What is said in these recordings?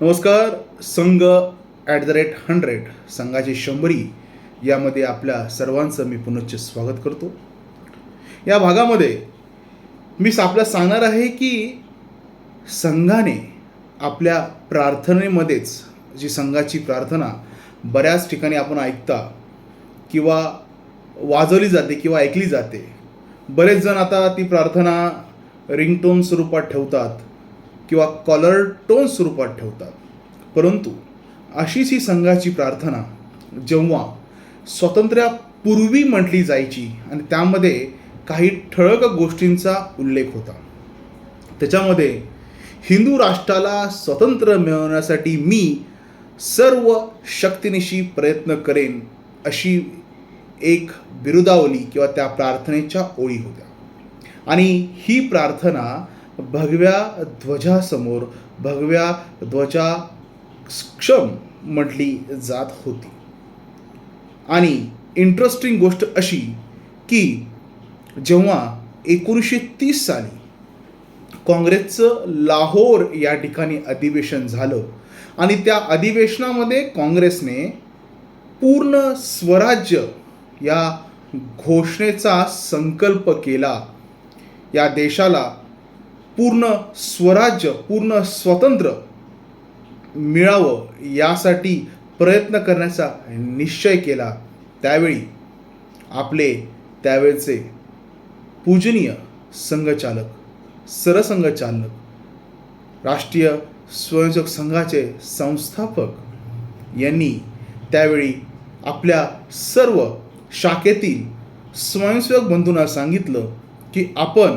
नमस्कार संघ at the rate hundred संघाची शंभरी यामध्ये आपल्या सर्वांचं मी पुनश्च स्वागत करतो. या भागामध्ये मी आपल्याला सांगणार आहे की संघाने आपल्या प्रार्थनेमध्येच जी संघाची प्रार्थना बऱ्याच ठिकाणी आपण ऐकता किंवा वाजवली जाते किंवा ऐकली जाते बरेच जण आता ती प्रार्थना रिंगटोन स्वरूपात ठेवतात. किंवा कॉलर टोन स्वरूपात ठेवतात. परंतु अशीच ही संघाची प्रार्थना जेव्हा स्वातंत्र्यापूर्वी म्हटली जायची आणि त्यामध्ये काही ठळक गोष्टींचा उल्लेख होता. त्याच्यामध्ये हिंदू राष्ट्राला स्वतंत्र मिळवण्यासाठी मी सर्व शक्तीनिशी प्रयत्न करेन अशी एक बिरुदावली किंवा त्या प्रार्थनेच्या ओळी होत्या. आणि ही प्रार्थना भगव्या ध्वजासमोर भगव्या ध्वजा क्षम म्हटली जात होती. आणि इंटरेस्टिंग गोष्ट अशी की जेव्हा एकोणीसशे तीस साली काँग्रेसचं लाहोर या ठिकाणी अधिवेशन झालं आणि त्या अधिवेशनामध्ये काँग्रेसने पूर्ण स्वराज्य या घोषणेचा संकल्प केला या देशाला पूर्ण स्वराज्य पूर्ण स्वतंत्र मिळावं यासाठी प्रयत्न करण्याचा निश्चय केला. त्यावेळी आपले त्यावेळचे पूजनीय संघचालक सरसंघचालक राष्ट्रीय स्वयंसेवक संघाचे संस्थापक यांनी त्यावेळी आपल्या सर्व शाखेतील स्वयंसेवक बंधूंना सांगितलं की आपण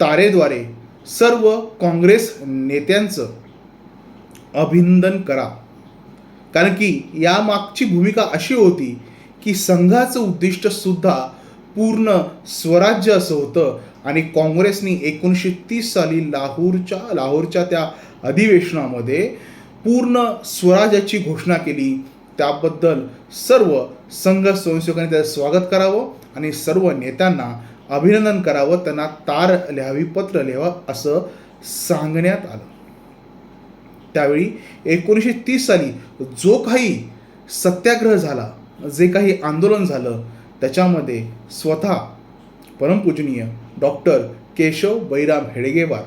तारेद्वारे सर्व काँग्रेस नेत्यांचं अभिनंदन करा. कारण की यामागची भूमिका अशी होती की संघाचं उद्दिष्ट सुद्धा पूर्ण स्वराज्य असं होतं आणि काँग्रेसने एकोणीसशे तीस साली लाहोरच्या लाहोरच्या त्या अधिवेशनामध्ये पूर्ण स्वराज्याची घोषणा केली. त्याबद्दल सर्व संघ स्वयंसेवकांनी त्याचं स्वागत करावं आणि सर्व नेत्यांना अभिनंदन करावं त्यांना तार लिहावी पत्र लिहावं असं सांगण्यात आलं. त्यावेळी एकोणीसशे तीस साली जो काही सत्याग्रह झाला जे काही आंदोलन झालं त्याच्यामध्ये स्वतः परमपूजनीय डॉक्टर केशव बैराम हेडगेवार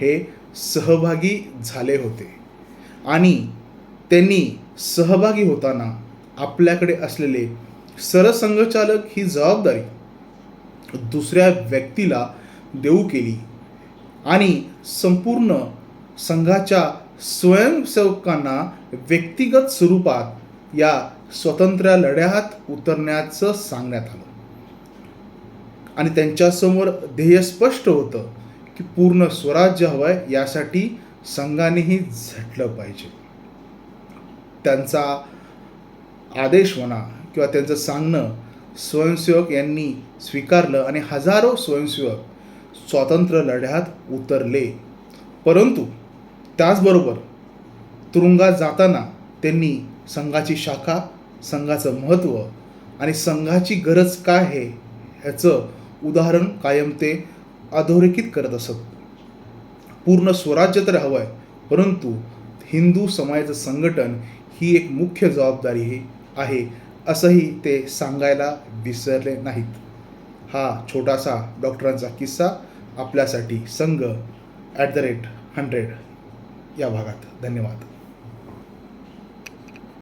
हे सहभागी झाले होते. आणि त्यांनी सहभागी होताना आपल्याकडे असलेले सरसंघचालक ही जबाबदारी दुसऱ्या व्यक्तीला देऊ केली. आणि संपूर्ण संघाच्या स्वयंसेवकांना व्यक्तिगत स्वरूपात या स्वतंत्र लढ्यात उतरण्याचं सांगण्यात आलं. आणि त्यांच्यासमोर ध्येय स्पष्ट होतं की पूर्ण स्वराज्य हवं आहे यासाठी संघानेही झटलं पाहिजे. त्यांचा आदेश म्हणा किंवा त्यांचं सांगणं स्वयंसेवक यांनी स्वीकारलं आणि हजारो स्वयंसेवक स्वातंत्र्य लढ्यात उतरले. परंतु त्याचबरोबर तुरुंगात जाताना त्यांनी संघाची शाखा संघाचं महत्त्व आणि संघाची गरज काय आहे ह्याचं उदाहरण कायम ते अधोरेखित करत असत. पूर्ण स्वराज्य तर हवं आहे परंतु हिंदू समाजाचं संघटन ही एक मुख्य जबाबदारी आहे. असंही ते सांगायला विसरले नाहीत. हा छोटासा डॉक्टरांचा किस्सा आपल्यासाठी संघ ॲट द रेट हंड्रेड या भागात. धन्यवाद.